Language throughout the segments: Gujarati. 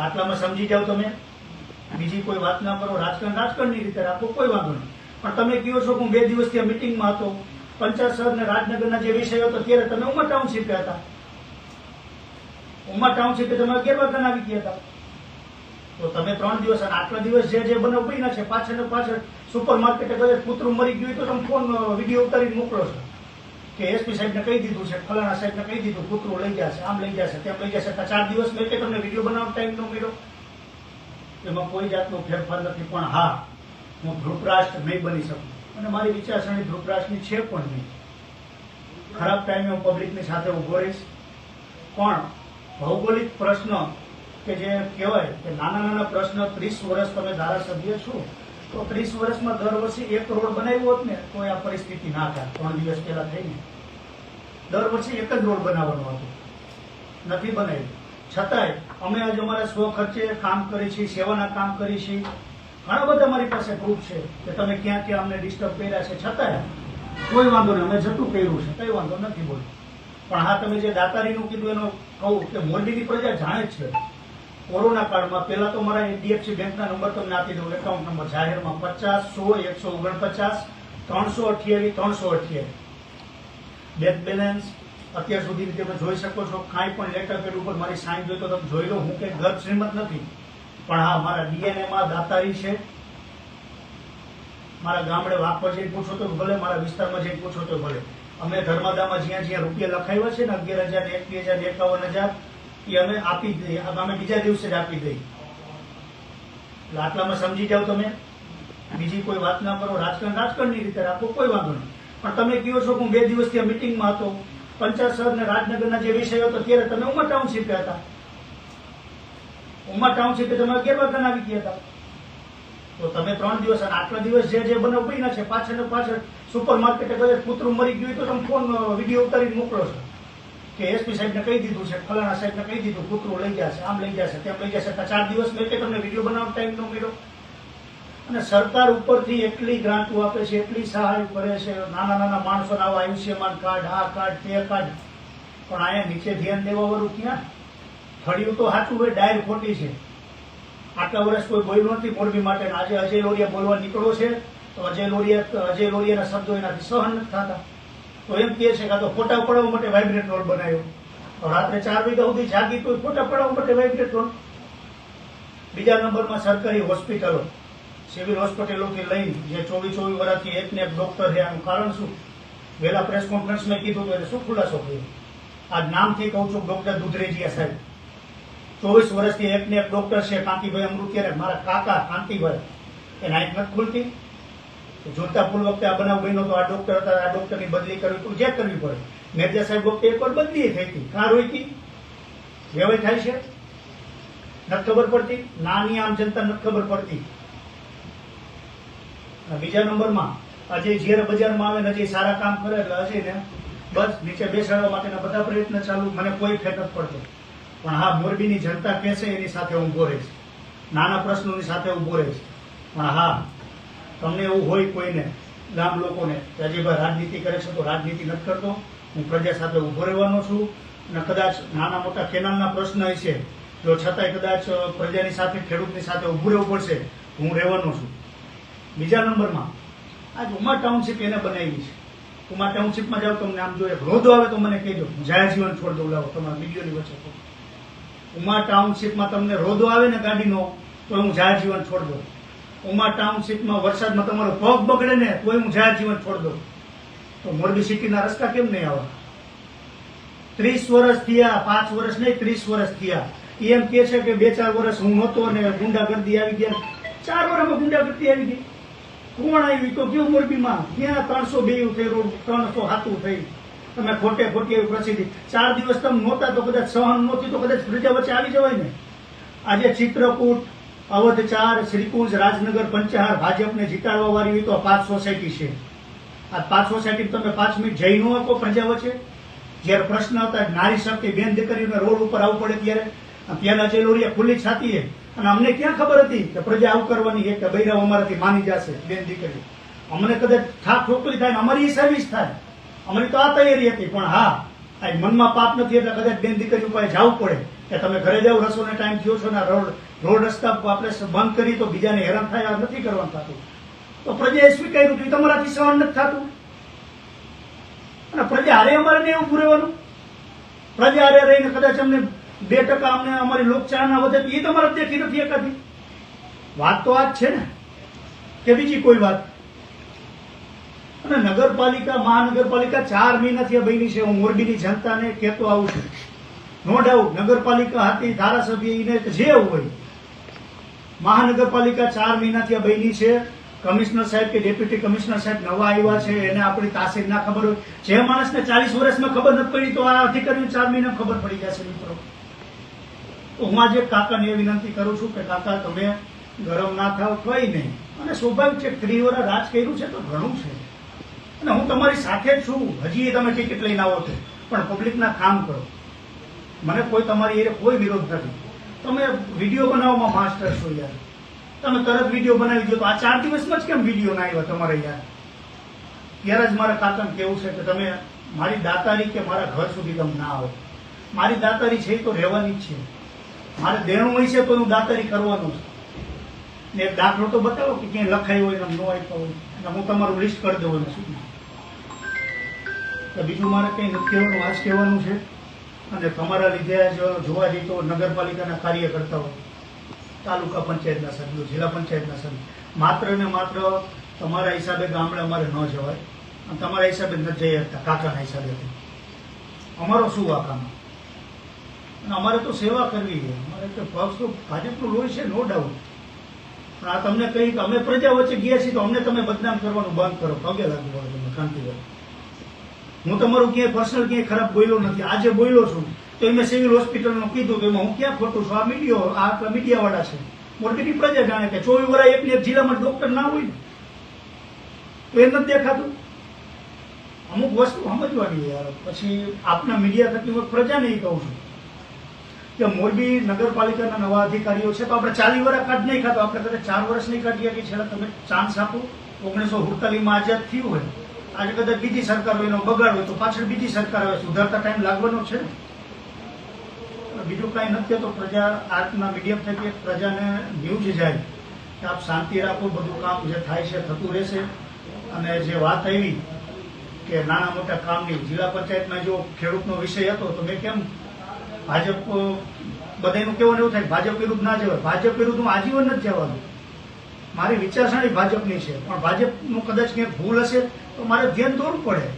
આટલામાં સમજી જાઓ તમે. બીજી કોઈ વાત ના કરો. રાજકારણ રાજકારણની રીતે રાખો, કોઈ વાંધો નહીં. પણ તમે કહો છો હું બે દિવસથી આ મિટિંગમાં હતો. પંચાયત સર ને રાજનગરના જે વિષયો હતો ત્યારે તમે ઉમર ટાઉનશીપે હતા. ઉમર ટાઉનશીપે તમે અગિયાર વાગ્યાના આવી ગયા હતા. તો તમે ત્રણ દિવસ અને આટલા દિવસ જે જે બનાવ બન્યા છે, પાછળ ને પાછળ સુપર માર્કેટે કદાચ કૂતરું મરી ગયું તો તમે ફોન વીડિયો ઉતારીને મોકલો છો. કે એસપી સાહેબને કહી દીધું છે, ફલાણા સાહેબને કહી દીધું, કૂતરું લઈ જશે આમ લઈ જશે તેમ લઈ જશે ચાર દિવસ મેં કે તમને વીડિયો બનાવવાનો ટાઈમ ન મળ્યો? એમાં કોઈ જાતનો ફેરફાર નથી, પણ હા, હું ધ્રુપરાષ્ટ્ર નહીં બની શકું. અને મારી વિચારસરણી ધ્રુપરાષ્ટ્રની છે પણ નહીં. ખરાબ ટાઈમે હું પબ્લિકની સાથે ઊભો રહીશ. પણ ભૌગોલિક પ્રશ્ન કે જે કહેવાય કે નાના નાના પ્રશ્ન ત્રીસ વર્ષ તમે ધારાસભ્ય છો તો ત્રીસ વર્ષમાં દર વર્ષે એક રોડ બનાવ્યો હોત ને, તો આ પરિસ્થિતિ ના થાય. ત્રણ દિવસ પહેલા થઈને. દર વર્ષે એક જ રોડ બનાવવાનો હતો. નથી બનાવ્યું. છતાંય અમે આજે અમારા સ્વ ખર્ચે કામ કરીએ છીએ, સેવાના કામ કરીએ છીએ. ઘણા બધા અમારી પાસે પ્રૂફ છે કે તમે ક્યાં ક્યાં અમને ડિસ્ટર્બ કર્યા છે. છતાંય કોઈ વાંધો નહીં, અમે જતું કર્યું છે. કઈ વાંધો નથી બોલ્યું પણ હા, તમે જે દાતારીનું કીધું એનો કહું કે મોરબીની પ્રજા જાણે જ છે. કોરોના કાળમાં પહેલા તો મારા એચડીએફસી બેંકના નંબર તમને આપી દઉં એકાઉન્ટ નંબર જાહેરમાં પચાસ, સો, એકસો ઓગણપચાસ, ત્રણસો અઠ્યાવીસ ત્રણસો અઠ્યાવીસ. બેંક બેલેન્સ અત્યાર સુધી તમે જોઈ શકો છો, કાંઈ પણ લેટર પેડ ઉપર મારી સાઈન જોઈ તો તમે જોઈ લો, હું કંઈ ગર્ભ શ્રીમત નથી, પણ હા, મારા ડીએનએમાં દાતારી છે. મારા ગામડે વાપર જઈને પૂછો તો ભલે, મારા વિસ્તારમાં જઈને પૂછો તો ભલે. અમે ધર્માદામાં જ્યાં જ્યાં રૂપિયા લખાવ્યા છે ને, અગિયાર હજાર ને એકવીસ હજાર, એકાવન હજાર એ અમે આપી જ દઈએ અમે બીજા દિવસે જ આપી દઈએ. એટલે આટલામાં સમજી જાઓ તમે. બીજી કોઈ વાત ના કરો. રાજકારણ રાજકારણની રીતે રાખો, કોઈ વાંધો નહીં. પણ તમે કહો છો હું બે દિવસથી આ મિટિંગમાં હતો. પંચાયત સર ને રાજનગરના જે વિષયો હતો ત્યારે તમે ઉમા ટાઉનશીપે હતા. ઉમા ટાઉનશીપે તમે અગિયાર વાગ્યાના આવી ગયા હતા. તો તમે ત્રણ દિવસ અને આટલા દિવસ જે જે બનાવ બન્યા છે, પાછળ ને પાછળ સુપર માર્કેટે કદાચ કૂતરું મરી ગયું તો તમે ફોન વીડિયો ઉતારીને મોકલો છો. કે એસપી સાહેબને કહી દીધું છે, ફલાણા સાહેબને કહી દીધું, કૂતરું લઈ જશે આમ લઈ જશે તેમ લઈ જશે ચાર દિવસ મેં તમને વીડિયો બનાવવાનો ટાઈમ ન મળ્યો અને સરકાર ઉપરથી એટલી ગ્રાન્ટો આપે છે, એટલી સહાય કરે છે, નાના નાના માણસોને આવા આયુષ્યમાન કાર્ડ, આ કાર્ડ, તે કાર્ડ. પણ અહીંયા નીચે ધ્યાન દેવા વાળું ક્યાં? થળિયું તો સાચું હોય, ડાયર ખોટી છે. આટલા વર્ષ કોઈ બોલ્યું નથી મોરબી માટે આજે અજય લોરિયા બોલવા નીકળ્યો છે, તો અજય લોરિયા, અજય લોરિયાના શબ્દો એનાથી સહન નથી થતા. તો એમ કહે છે કે તો ફોટા પડાવવા માટે વાઇબ્રેટ રોલ બનાવ્યો. રાત્રે ચાર વાગ્યા સુધી જાગી તો ફોટા પડાવવા માટે વાઇબ્રેટ રોલ બીજા નંબરમાં સરકારી હોસ્પિટલો સિવિલ હોસ્પિટલોથી લઈને જે ચોવીસ ચોવીસ વર્ષથી એક ને એક ડોક્ટર છે, આનું કારણ શું? વહેલા પ્રેસ કોન્ફરન્સમાં કીધું તો શું ખુલાસો કર્યો આ નામથી કહું છું ડોક્ટર દુધરેજીયા સાહેબ. ચોવીસ વર્ષથી એક ને એક ડોક્ટર છે, કાંતિભાઈ અમૃતિયારે મારા કાકા કાંતિભાઈ. એ નાઇટ નથી ખુલતી. જોતા ફૂલ વખતે આ બનાવ બન્યો તો આ ડોક્ટર હતા, આ ડોક્ટરની બદલી કરવી જે કરવી પડે. મેરજા સાહેબ વખતે એક વાર બદલી થઈ હતી. કાં રોઈ હતી વ્યવહાર થાય છે? નથી ખબર પડતી? નાની આમ જનતા નથી ખબર પડતી. બીજા નંબરમાં, આજે જ્યારે બજારમાં આવે ને અજય સારા કામ કરે એટલે અજયને બસ નીચે બેસાડવા માટેના બધા પ્રયત્ન ચાલુ. મને કોઈ ફેર નથી પડતો. પણ હા, મોરબીની જનતા કહેશે, એની સાથે હું બોરે છે નાના પ્રશ્નોની સાથે હું બોરે છે પણ હા તમને એવું હોય કોઈને, ગામ લોકોને, કે અજયભાઈ રાજનીતિ કરે છે તો રાજનીતિ નથી કરતો, હું પ્રજા સાથે ઊભો રહેવાનો છું. અને કદાચ નાના મોટા કેનાલના પ્રશ્ન છે જો છતાંય કદાચ પ્રજાની સાથે, ખેડૂતની સાથે ઉભું રહેવું પડશે, હું રહેવાનો છું. બીજા નંબરમાં, આજ ઉમા ટાઉનશીપ એને બનાવી છે. ઉમા ટાઉનશીપમાં જાઓ, તમને આમ જો એક રોદો આવે તો મને કહેજો જાહેર જીવન છોડ દઉં લાવો તમારા વિડીયોની વચ્ચે. ઉમા ટાઉનશીપમાં તમને રોદો આવે ને ગાડીનો, તો હું જાહેર જીવન છોડ દઉં ઉમા ટાઉનશીપમાં વરસાદમાં તમારો પગ બગડે ને તોય હું જાહેર જીવન છોડી દઉં. તો મોરબી સિટીના રસ્તા કેમ નહીં આવા? ત્રીસ વર્ષ થયા, પાંચ વર્ષ નહીં, ત્રીસ વર્ષ થયા. એમ કે છે કે બે ચાર વર્ષ હું નહોતો અને ગુંડાગર્દી આવી ગયા. ચાર વર્ષમાં ગુંડાગર્દી આવી ગઈ. કોણ આવી તો કેવું મોરબીમાં. ક્યાં ત્રણસો બે થઈ ત્રણસો હાથું થઈ? તમે ખોટે ખોટી એવી પ્રસિદ્ધિ. ચાર દિવસ તમે નહોતા તો કદાચ સહન નહોતી તો કદાચ પ્રજા વચ્ચે આવી જવાય ને? આજે ચિત્રકૂટ અવધ ચાર શ્રીકુંજ રાજનગર પંચહાર ભાજપને જીતાડવા વાળી હોય તો આ પાંચ સોસાયટી છે. આ પાંચ સોસાયટી તમે પાંચ મિનિટ જઈ ન આપો પંજાબ છે જ્યારે પ્રશ્ન હતા નારી શક્તિ બેન દીકરીઓને રોડ ઉપર આવવું પડે ત્યારે. પેલા જે લોરિયા ખુલ્લી છાતીએ. અને અમને ક્યાં ખબર હતી કે પ્રજા આવું કરવાની છે કે બૈરાવ અમારાથી માની જશે બેન દીકરી અમને કદાચ થાક ઠોકરી થાય અમારી સર્વિસ થાય. અમારી તો આ તૈયારી હતી, પણ હા, આ મનમાં પાપ નથી એટલે કદાચ બેન દીકરી ઉપર જવું પડે. કે તમે ઘરે જાઓ રસોને ટાઈમ થયો છો ને રોડ રોડ રસ્તા આપણે બંધ કરી તો બીજાને હેરાન થાય નથી કરવાનું થતું. તો પ્રજાએ સ્વીકાર્યું કે તમારાથી સહન નથી થતું. અને પ્રજા હારે અમારે નહીં એવું રહેવાનું પ્રજા હારે રહીને કદાચ અમને બે ટકા અમને અમારી લોકચાળના વધે એ તમારે દેખી નથી એકાદી વાત તો આ જ છે ને, કે બીજી કોઈ વાત. અને નગરપાલિકા, મહાનગરપાલિકા ચાર મહિનાથી આ બની છે. હું મોરબીની જનતાને કહેતો આવું છું. નો ડાઉટ નગરપાલિકા હતી, ધારાસભ્ય એને જે હોય મહાનગરપાલિકા ચાર મહિનાથી આ બની છે. કમિશનર સાહેબ કે ડેપ્યુટી કમિશનર સાહેબ નવા આવ્યા છે, એને આપણી તાસીર ના ખબર હોય. જે માણસને ચાલીસ વર્ષમાં ખબર નથી પડી તો આ અધિકારીને ચાર મહિના ખબર પડી જશે મિત્રો. તો હું આજે કાકાને એ વિનંતી કરું છું કે કાકા, તમે ગરમ ના થાવ, કઈ નહીં. અને સ્વાભાવિક છે ત્રીસ વર્ષ રાજ કર્યું છે તો ઘણું છે. અને હું તમારી સાથે જ છું. હજી તમે ટિકિટ લઈને આવો છો. પણ પબ્લિકના કામ કરો. મને કોઈ તમારી એ કોઈ વિરોધ નથી. તમે વીડિયો બનાવવામાં માસ્ટર છો યાર. તમે તરત વીડિયો બનાવી દો તો આ ચાર દિવસમાં જ કેમ વીડિયો ના આવ્યા તમારે યાર? ત્યારે જ મારા કાકાને કેવું છે કે તમે મારી દાતારી કે મારા ઘર સુધી તમે ના આવો. મારી દાતારી છે તો રહેવાની જ છે. મારે દેણું હોય છે તો હું દાતારી કરવાનું છે. ને એક દાખલો તો બતાવો કે ક્યાંય લખાયું હોય ને ન આપ્યો હોય. અને હું તમારું લિસ્ટ કરી દઉં તો બીજું મારે કંઈ નથી કહેવાનું આ કહેવાનું છે. અને તમારા લીધે જોવા જઈએ તો નગરપાલિકાના કાર્યકર્તાઓ, તાલુકા પંચાયતના સભ્યો, જિલ્લા પંચાયતના સભ્યો, માત્ર ને માત્ર તમારા હિસાબે ગામડે અમારે ન જવાય અને તમારા હિસાબે ન જઈ શકતા, કાકાના હિસાબે. અમારો શું વાકામાં અને અમારે તો સેવા કરવી છે. અમારે તો પક્ષ તો ભાજપનું લોહી છે નો ડાઉટ પણ આ તમને કહી કે અમે પ્રજા વચ્ચે ગયા છીએ તો અમને તમે બદનામ કરવાનું બંધ કરો. પગે લાગુ તમે શાંતિભાઈ હું તમારું ક્યાંય પર્સનલ ક્યાંય ખરાબ બોલ્યો નથી. આજે બોલ્યો છું. તો એમને સિવિલ હોસ્પિટલનું કીધું કે એમાં હું ક્યાં ખોટું છું? આ મીડિયો આ મીડિયાવાળા છે. મોરબીની પ્રજા જાણે કે ચોવીસ વર્ષ એકની એક જિલ્લામાં ડોક્ટર ના હોય ને, તો એ નથી દેખાતું. અમુક વસ્તુ સમજવાની યાર. પછી આપના મીડિયા થકી હું પ્રજાને નહીં કહું છું કે મોરબી નગરપાલિકાના નવા અધિકારીઓ છે, તો આપણે ચાલી વર્ષ કાઢ નહીં ખાતો આપણે કદાચ ચાર વર્ષ નહીં કાઢીએ કે છેલ્લા તમે ચાન્સ આપો. ઓગણીસો સુડતાલીસમાં આઝાદ થયું હોય. આજે કદાચ બીજી સરકાર હોય એનો બગાડ હોય તો પાછળ બીજી સરકાર આવે, સુધારતા ટાઈમ લાગવાનો છે બીજું કાંઈ નથી તો પ્રજા આર્ટના મીડિયમ થકી પ્રજાને ન્યૂઝ જાય. કે આપ શાંતિ રાખો, બધું કામ જે થાય છે, થતું રહેશે. અને જે વાત આવી કે નાના મોટા કામની, જિલ્લા પંચાયતમાં જો ખેડૂતનો વિષય હતો, તો મેં કેમ ભાજપ બધાનું કેવું એવું થાય ભાજપ વિરુદ્ધ ના જવાય? ભાજપ વિરુદ્ધ હું આજીવન નથી જવાનું. મારી વિચારસરણી ભાજપની છે. પણ ભાજપનું કદાચ ક્યાંક ભૂલ હશે તો મારે ધ્યાન દોરવું પડે.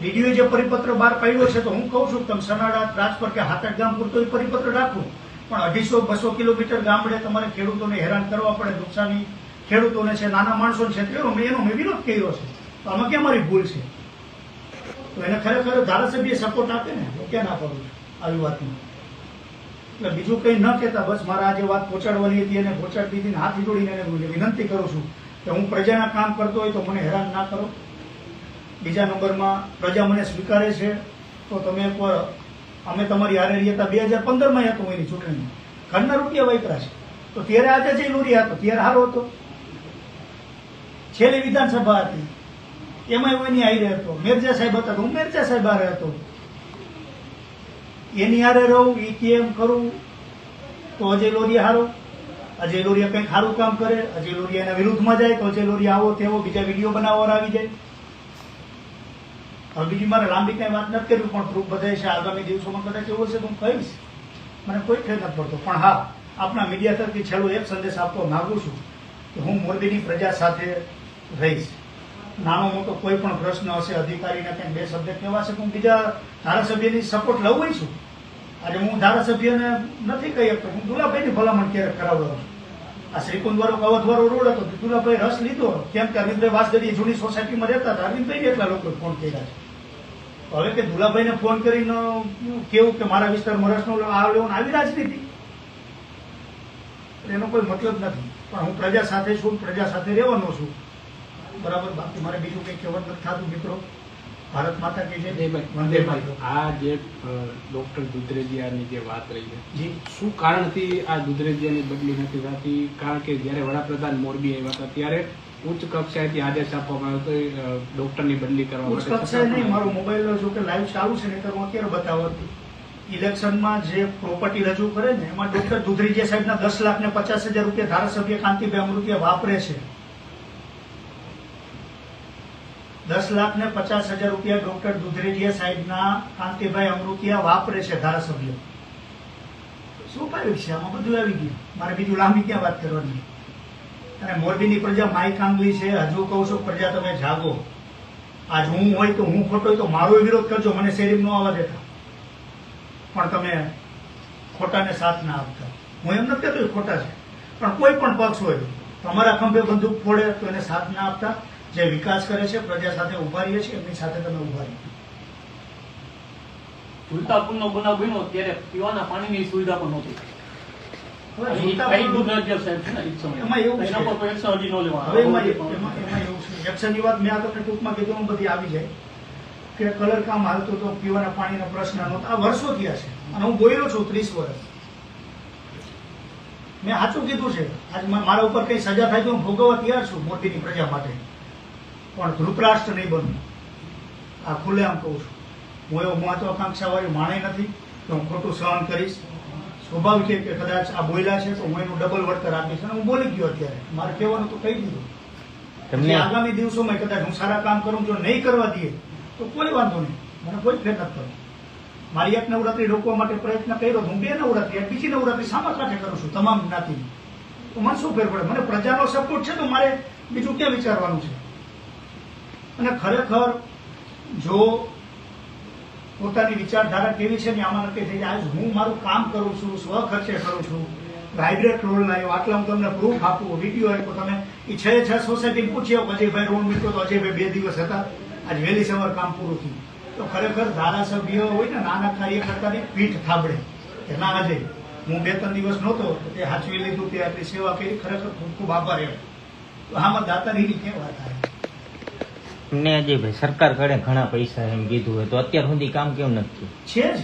ડીડીઓએ જે પરિપત્ર બહાર પાડ્યો છે તો હું કહું છું તમે સનાડા, રાજપર કે હાથક ગામ પૂરતો પરિપત્ર રાખો. પણ અઢીસો, બસો કિલોમીટર ગામડે તમારે ખેડૂતોને હેરાન કરવા પડે, નુકસાની. ખેડૂતોને છે, નાના માણસોને છે તો એનો એનો મેં વિરોધ કર્યો છે. તો આમાં ક્યાં મારી ભૂલ છે? તો એને ખરેખર ધારાસભ્ય સપોર્ટ આપે ને? હું ક્યાં ના કરું આવી વાતમાં. એટલે બીજું કંઈ ન કહેતા, બસ મારા આજે વાત પહોંચાડવાની હતી અને પહોંચાડી દીધી હાથ જોડીને વિનંતી કરું છું કે હું પ્રજાના કામ કરતો હોય તો મને હેરાન ના કરો. બીજા નંબરમાં પ્રજા મને સ્વીકારે છે. તો તમે એકવાર અમે તમારી હારે રહ્યા હતા બે હજાર પંદરમાં હતો એની ચૂંટણી ઘરના રૂપિયા વાપરા છે. તો ત્યારે આજે જે લોરી હતો, ત્યારે હારો હતો. છેલ્લી વિધાનસભા હતી. એમાં હું એની રહ્યો હતો. મેરજા સાહેબ હતા હું મેરજા સાહેબ હારે હતો. એની હારે રહું એ કેમ કરું, તો અજય લોરિયા હારો. અજય લોરિયા કંઈક સારું કામ કરે, અજય લોરિયા એના વિરુદ્ધમાં જાય, તો અજય લોરિયા આવો તેવો બીજા વીડિયો બનાવવા આવી જાય. હવે બીજી મારે લાંબી કઈ વાત નથી કરવી, પણ પ્રૂફ બધાય છે, આગામી દિવસોમાં કદાચ એવું હશે તો હું કહીશ. મને કોઈ ફેર નથી પડતો. પણ હા, આપણા મીડિયા તરફથી છેલ્લો એક સંદેશ આપવા માંગુ છું કે હું મોરબીની પ્રજા સાથે રહીશ. નાનો મોટો કોઈ પણ પ્રશ્ન હશે, અધિકારીને કંઈક બે શબ્દ કહેવાશે હું બીજા ધારાસભ્યની સપોર્ટ લઉં છું? આજે હું ધારાસભ્યને નથી કહી શકતો. હું દુલાભાઈની ભલામણ ક્યારેક કરાવડાવું આ શ્રીકુંદ વાળો કવચ વાળો રોડ હતો દુલાભાઈ રસ લીધો. કેમ કે અરવિંદભાઈ વાસગડી જૂની સોસાયટીમાં રહેતા હતા. અરવિંદભાઈ એટલા લોકો ફોન કર્યા છે. હવે કે દુલાભાઈને ફોન કરીને કેવું કે મારા વિસ્તારમાં રસનો આ લેવું આવી રાજનીતિ? એનો કોઈ મતલબ નથી. પણ હું પ્રજા સાથે છું પ્રજા સાથે રહેવાનો છું. બરાબર? બાકી મારે બીજું કંઈ કહેવાનું નથી. થતું મિત્રો? ભારત માતા કે છે? વંદે આ જે ડોક્ટર દુધરેજિયાની જે વાત રહી છે જી. શું કારણથી આ દુધરેજિયાની બદલી નથી થતી? કારણ કે જ્યારે વડાપ્રધાન મોરબી આવ્યા હતા ત્યારે ઉચ્ચ કક્ષાએથી આદેશ આપવામાં આવ્યો હતો ડોક્ટરની બદલી કરવા ઉચ્ચ કક્ષાએ નહીં મારો મોબાઈલ જો કે લાઈવ ચાલુ છે ને તો હું અત્યારે બતાવત ઇલેક્શનમાં જે પ્રોપર્ટી રજૂ કરે ને એમાં ડોક્ટર દુધરીજીયા સાહેબના દસ લાખ ને પચાસ હજાર રૂપિયા ધારાસભ્ય કાંતિભાઈ અમૃતિયા વાપરે છે. દસ લાખ ને પચાસ હજાર રૂપિયા ડોક્ટર દુધરેજીયા સાહેબના કાંતિભાઈ અમૃતિયા વાપરે છે ધારાસભ્ય. શું સ્વાભાવિક છે? આમાં બધું આવી ગયું. મારે બીજું લાંબી ક્યાં વાત કરવાની? અને મોરબીની પ્રજા માય કાંગલી છે. હજુ કહું છું, પ્રજા તમે જાગો. આજ હું હોય તો હું ખોટો હોય તો મારો વિરોધ કરજો. મને શેરી ન આવવા દેતા. પણ તમે ખોટાને સાથ ના આપતા. હું એમ નથી કહેતો ખોટા છે. પણ કોઈ પણ પક્ષ હોય, તમારા ખંભે બંદૂક ફોડે તો એને સાથ ના આપતા. જે વિકાસ કરે છે પ્રજા સાથે ઊભા રહીએ છીએ એમની સાથે તમે ઊભા રહીએ ઝુલતા પુલનો બનાવ બન્યો ત્યારે પીવાના પાણીની સુવિધા પણ નહોતી. કે કલર કામ હાલતું તો પીવાના પાણીનો પ્રશ્ન નહોતા. આ વર્ષો થયા છે. અને હું છું ત્રીસ વર્ષ. મેં સાચું કીધું છે. આજ મારા ઉપર કઈ સજા થાય તો હું ભોગવવા તૈયાર છું મોદીની પ્રજા માટે. પણ ધૃપરાષ્ટ્ર નહીં બનવું. આ ખુલ્લેઆમ કહું છું. હું એવો મહત્વાકાંક્ષા વાળી માણે નથી કે હું ખોટું સહન કરીશ. સ્વાભાવિક કે કદાચ આ બોલ્યા છે તો હું એનું ડબલ વળતર આપીશ અને હું બોલી ગયો અત્યારે. મારે કહેવાનું તો કહી દીધું. તમને આગામી દિવસોમાં કદાચ હું સારા કામ કરું જો નહીં કરવા દઈએ તો કોઈ વાંધો નહીં. મને કોઈ ફેર નથી કરવો મારી એક નવરાત્રી રોકવા માટે પ્રયત્ન કર્યો હું બે નવરાત્રી બીજી નવરાત્રી સામા સાથે કરું છું તમામ જ્ઞાતિની. તો મને શું ફેર પડે? મને પ્રજાનો સપોર્ટ છે તો મારે બીજું ક્યાં વિચારવાનું છે? અને ખરેખર જો પોતાની વિચારધારા કેવી છે ને આમાં નક્કી થઈ જાય. આજ હું મારું કામ કરું છું, સ્વ ખર્ચે કરું છું વાઇબ્રેટ રોલ લાવ્યો. આટલા હું તમને પ્રૂફ આપું વીડિયો આપ્યો. તમે એ છ છ સોસાયટી પૂછ્યો અજયભાઈ રોડ મૂક્યો તો અજયભાઈ બે દિવસ હતા. આજ વહેલી સવાર કામ પૂરું થયું. તો ખરેખર ધારાસભ્ય હોય ને, નાના કાર્યકર્તાની પીઠ થાબડે. કે ના અજય હું બે ત્રણ દિવસ નહોતો, તો તે હાચવી લીધું, તે આપણી સેવા કરી. ખરેખર ખૂબ ખૂબ આભાર એમ. તો આમાં દાતારીની કેમ વાત આવે તમને અજયભાઈ સરકાર કડે ઘણા પૈસા એમ કીધું હોય તો અત્યાર સુધી કામ કેમ નથી છે જ.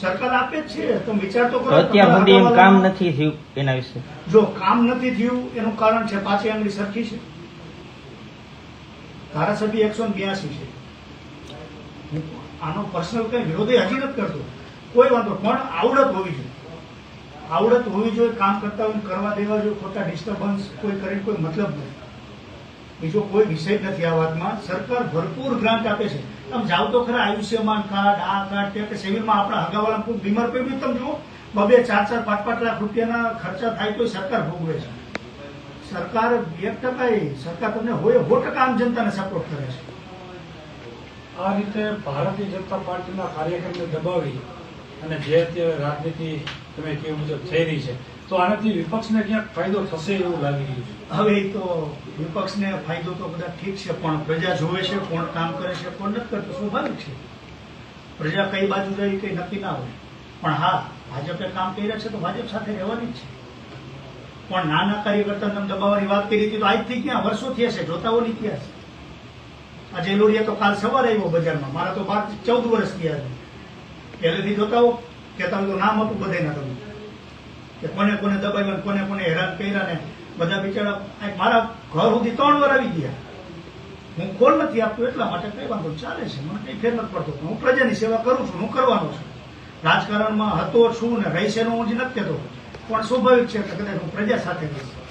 સરકાર આપે છે. તમે વિચાર તો કરો અત્યાર સુધી એમ કામ નથી થયું એના વિશે? જો કામ નથી થયું એનું કારણ છે પાછી આંગળી સરખી છે. ધારાસભ્ય એકસો બ્યાસી છે. આનો પર્સનલ કઈ વિરોધી હજી નથી કરતો. કોઈ વાંધો પણ આવડત હોવી જોઈએ. આવડત હોવી જોઈએ કામ કરતા હોય કરવા દેવા જોઈએ ખોટા ડિસ્ટર્બન્સ કોઈ કરીને કોઈ મતલબ નથી. બીજો કોઈ વિષય નથી આ વાતમાં, સરકાર ભરપૂર ગ્રાન્ટ આપે છે. તમે જાઓ તો ખરા, આયુષ્યમાન કાર્ડ, આ કાર્ડ કે સિવિલમાં આપણા હગાવાળા ખૂબ બીમાર પડ્યું તમે જુઓ. બબે ચાર ચાર, પાંચ પાંચ લાખ રૂપિયાના ખર્ચા થાય તો સરકાર ભોગવે છે. સરકાર એક ટકા સરકાર તમને હોય સો ટકા આમ જનતાને સપોર્ટ કરે છે. આ રીતે ભારતીય જનતા પાર્ટીના કાર્યક્રમને દબાવી અને જે અત્યારે રાજનીતિ તમે કેવું મુજબ થઈ રહી છે તો આનાથી વિપક્ષને ક્યાંક ફાયદો થશે એવું લાગી રહ્યું છે? હવે તો વિપક્ષને ફાયદો તો બધા ઠીક છે, પણ પ્રજા જોવે છે, કોણ કામ કરે છે, કોણ નથી કરતું સ્વાભાવિક છે? પ્રજા કઈ બાજુ રહી, કઈ નક્કી ના હોય. પણ હા, ભાજપે કામ કર્યા છે તો ભાજપ સાથે રહેવાની જ છે. પણ નાના તમે દબાવવાની વાત કરી હતી તો આજથી ક્યાં? વર્ષોથી હશે જોતાઓની ઇતિહાસ આજે લોડિયા તો કાલ સવારે આવ્યો બજારમાં. મારા તો બાર ચૌદ વર્ષ થયા છે. પહેલેથી જોતાઓ કે તમે તો નામ હતું બધાના તમે કે કોને કોને દબાવ્યા કોને કોને હેરાન કર્યા ને બધા બિચારા મારા ઘર સુધી ત્રણ વાર આવી ગયા. હું કોલ નથી આપતો એટલા માટે કઈ વાંધો ચાલે છે, મને કઈ ફેર નથી પડતો. હું પ્રજાની સેવા કરું છું, હું કરવાનો છું. રાજકારણમાં હતો, છું ને રહીશ નો હું જ નથી કહેતો. પણ સ્વાભાવિક છે કે કદાચ હું પ્રજા સાથે રહીશ.